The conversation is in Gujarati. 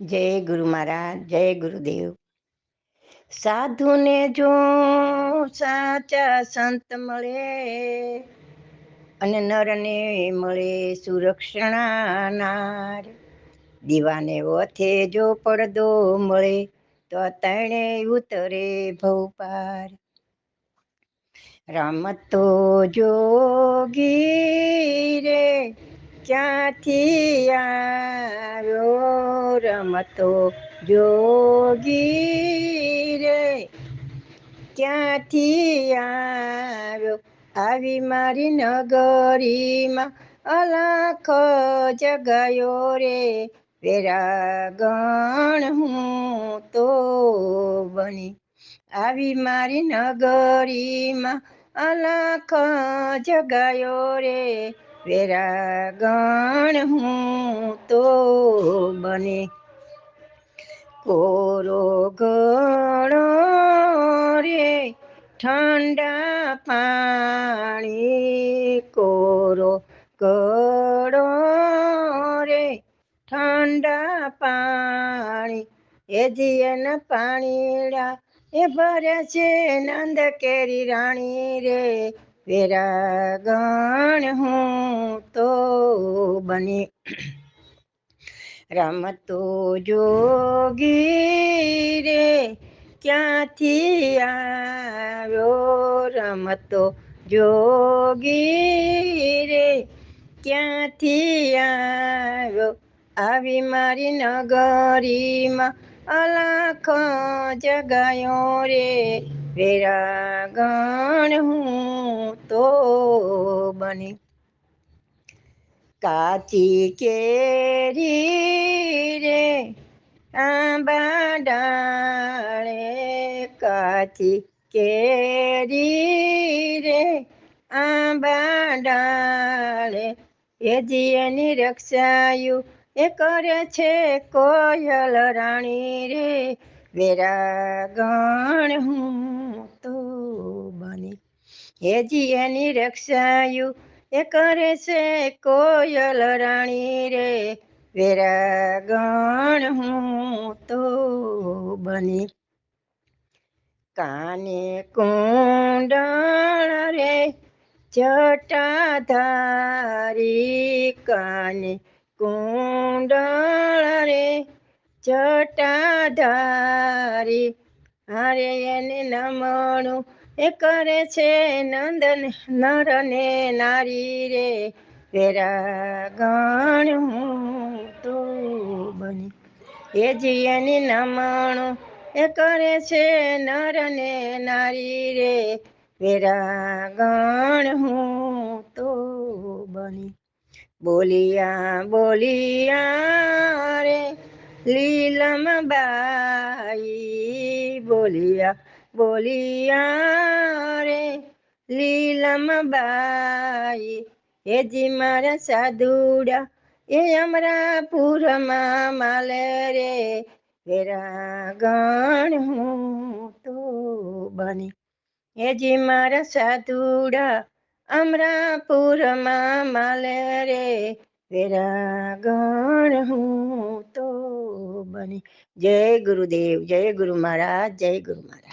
જય ગુરુ મહારાજ, જય ગુરુદેવ. સાધુને જો સાચા સંત મળે અને નરને મળે સુરક્ષણાનાર. દીવાને ઓથે જો પડદો મળે, તો તણે ઉતરે ભવપાર. રમતો જોગી રે, ક્યાંથી આવ્યો રમતો જોગી રે. ક્યાંથી આવ્યો? આવી મારી નગરીમાં અલાખ જગાયો રે. વેરાગણ હું તો બની. આવી મારી નગરીમાં અલખ જગાયો રે. વેરાગણ હું તો બને. કોરો ગણો રે, ઠંડા પાણી કોરો ગળો રે, ઠંડા પાણી, એ જીયન પાણીડા, એ ભરે છે નંદ કેરી રાણી રે, વેરાગણ હું તો બની રમતો જોગી રે, ક્યાંથી આવ્યો રમતો જોગી રે? ક્યાંથી આવ્યો? આવી મારી નગરીમાં અલાખ જગાયો રે. વેરાગણ હું તો બની કાચી કેરી રે આંબા ડાળે કાચી કેરી રે આંબા ડાળે એ જીએની રક્ષાયું એ કરે છે કોયલ રાણી રે. વેરાગણ હું તો બની. હેજી એની રક્ષાયું એ કરે છે કોયલ રાણી રે? વેરાગણ હું તો બની. કાને કુંડળ રે? જટાધારી કાને કુંડળ રે? જટાધારી, હારે એને નમણું એ કરે છે નંદન નર ને નારી રે વેરાગણ હું તો બની એ જીયની નમણું એ કરે છે નર ને નારી રે વેરાગણ હું તો બની બોલિયા બોલિયા રે લીલમ બાઈ બોલિયા બોલિયા રે લીલમ બાઈ હેજી મારા સાધુડા, એ અમરાપુરમાં માલે રે. વેરાગણ હું તો બની. હેજી મારા સાધુડા અમરાપુરમાં માલે રે. વેરાગણ હું તો બની. જય ગુરુદેવ, જય ગુરુ મહારાજ, જય ગુરુ મહારાજ.